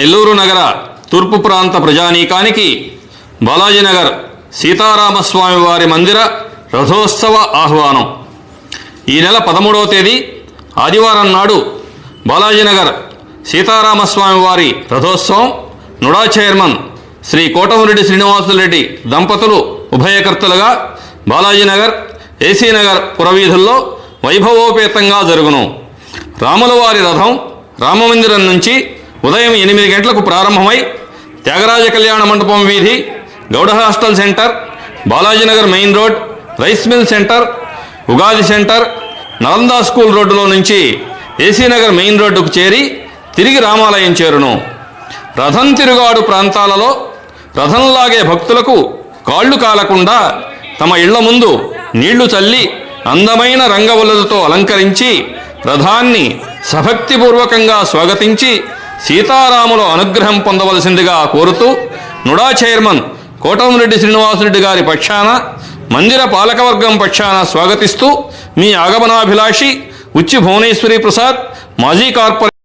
నెల్లూరు నగర తూర్పు ప్రాంత ప్రజానీకానికి బాలాజీనగర్ సీతారామస్వామి వారి మందిర రథోత్సవ ఆహ్వానం. ఈ నెల పదమూడవ తేదీ ఆదివారం నాడు బాలాజీనగర్ సీతారామస్వామి వారి రథోత్సవం నుడా చైర్మన్ శ్రీ కోటమిరెడ్డి శ్రీనివాసులరెడ్డి దంపతులు ఉభయకర్తలుగా బాలాజీనగర్ ఏసీనగర్ పురవీధుల్లో వైభవోపేతంగా జరుగును. రాములవారి రథం రామమందిరం నుంచి ఉదయం ఎనిమిది గంటలకు ప్రారంభమై త్యాగరాజ కళ్యాణ మండపం వీధి Gowda hostel center Balajinagar main road rice mill center Ugadi center Nalanda school రోడ్డులో నుంచి ఏసీనగర్ మెయిన్ రోడ్డుకు చేరి తిరిగి రామాలయం చేరును. రథం తిరుగాడు ప్రాంతాలలో రథంలాగే భక్తులకు కాళ్ళు కాలకుండా తమ ఇళ్ళ ముందు నీళ్ళు చల్లి అందమైన రంగవల్లులతో అలంకరించి రథాన్ని సభక్తిపూర్వకంగా స్వాగతించి సీతారాముల అనుగ్రహం పొందవలసిందిగా కోరుతూ నుడా చైర్మన్ కోటమిరెడ్డి శ్రీనివాసరెడ్డి గారి పక్షాన మందిర పాలకవర్గం పక్షాన స్వాగతిస్తూ మీ ఆగమనాభిలాషి ఉచ్చి భువనేశ్వరి ప్రసాద్ మాజీ కార్పొరేటర్